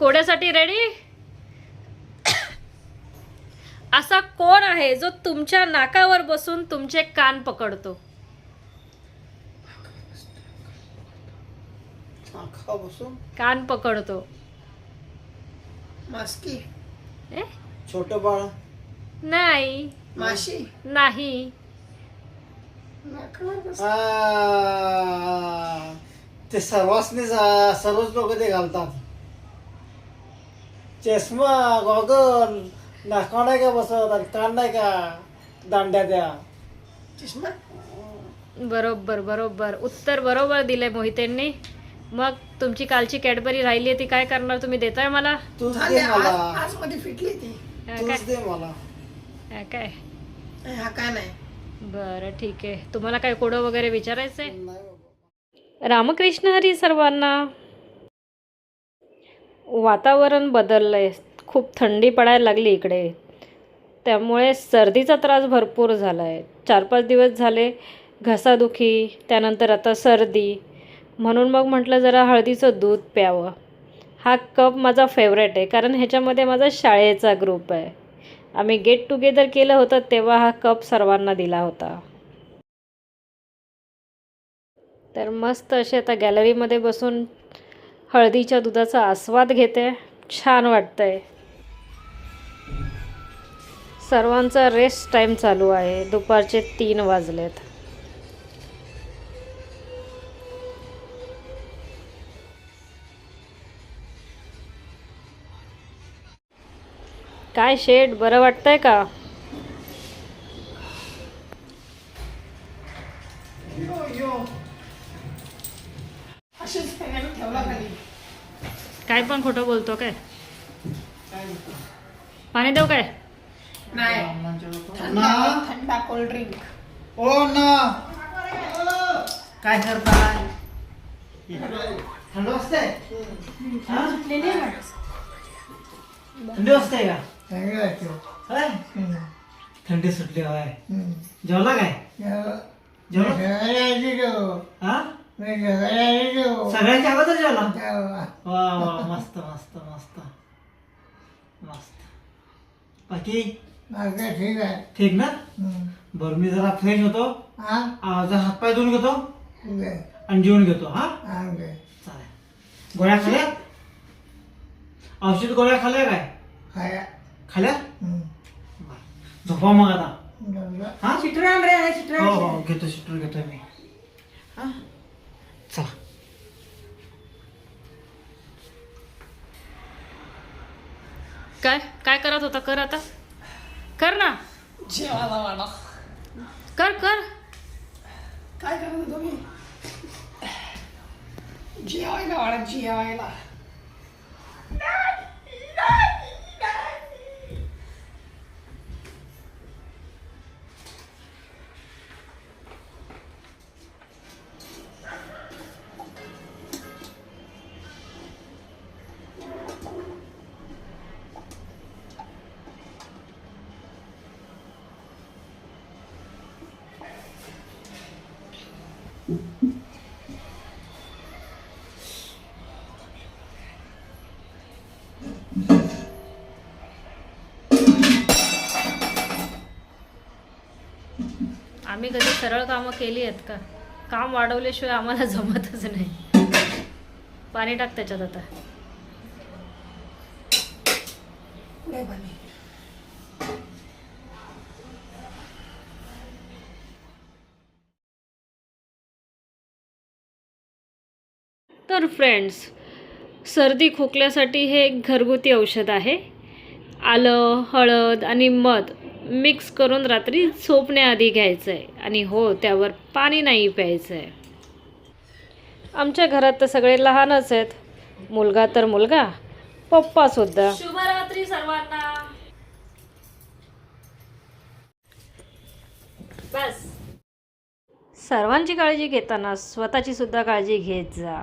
कोड्यासाठी ready असा कोण आहे जो तुमच्या नाकावर बसून तुमचे कान पकडतो? कान पकडतो. मास्की? ए? छोट बाळ? नाही. माशी? नाही. आ, ते सर्वांनी सर्वच लोक ते घालतात. चष्मा गॉगल नाका नाही का बसत आणि कान नाही का दांड्या त्या चष्मा? बरोबर बरोबर. उत्तर बरोबर दिलंय मोहितेंनी. मग तुमची कालची कॅडबरी राहिली ती काय करणार तुम्ही देताय मला? तूच दे मला. आज मध्ये फिटली ती. हा तूच काय? दे मला. हा काय? हा काय नाही. बरं ठीक आहे. तुम्हाला काय कोडं वगैरे विचारायचंय? नाही बाबा. रामकृष्ण हरी सर्वांना वातावरण बदललं आहे खूप थंडी पडायला लागली इकडे. त्यामुळे सर्दीचा त्रास भरपूर झाला आहे चार पाच दिवस झाले घसादुखी त्यानंतर आता सर्दी. म्हणून मग म्हटलं जरा हळदीचं दूध प्यावं. हा कप माझा फेवरेट आहे कारण ह्याच्यामध्ये माझा शाळेचा ग्रुप आहे. आम्ही गेट टुगेदर केलं होतं तेव्हा हा कप सर्वांना दिला होता. तर मस्त असे आता गॅलरीमध्ये बसून हळदीच्या दुधाचा आस्वाद घेते. छान वाटतंय. सर्वांचा रेस्ट टाईम चालू आहे. दुपारचे तीन वाजलेत. काय शेड बरं वाटतंय का? काय पण खोटं बोलतो काय? पाणी देऊ काय? नाही. थंडा ना. थंडा कोल्ड ड्रिंक ओ ना. काय करताय थंड वाजते हा? थंडी वाजते का? थंडी सुटली होय. जेवला काय? जेवला? हा? सगळ्यांच्या अगोदर जेवला वा वा मस्त मस्त मस्त. मस्त. बाकी? ठीक ना? बरं मी जरा फ्रेश होतो. जरा हातपाय धुवून घेतो. आणि जेवून घेतो हा? चालेल. गोळ्या खाल्या? औषध गोळ्या खाल्ल्या काय? खाल्या. बरं. झोपा मग आता. हा? चित्र आण रे चित्र हो हो घेतो शिटूर घेतो मी. हा. चला. काय? काय करत होता? कर आता. कर ना. जेवायला वाढा कर कर. काय करत होतो मी जेवायला वाढा जेवायला. आम्ही कधी सरळ कामं केली आहेत का? काम वाढवल्याशिवाय आम्हाला जमतच नाही. पाणी टाक त्याच्यात आता. तर फ्रेंड्स सर्दी खोकल्यासाठी हे एक घरगुती औषध आहे. आलं हळद आणि मध मिक्स करून रात्री झोपण्याआधी घ्यायचं आहे आणि हो त्यावर पाणी नाही प्यायचं आहे आमच्या घरात तर सगळे लहानच आहेत. मुलगा तर मुलगा पप्पा सुद्धा. शुभरात्री सर्वांना. बस. सर्वांची काळजी घेताना स्वतःची सुद्धा काळजी घेत जा.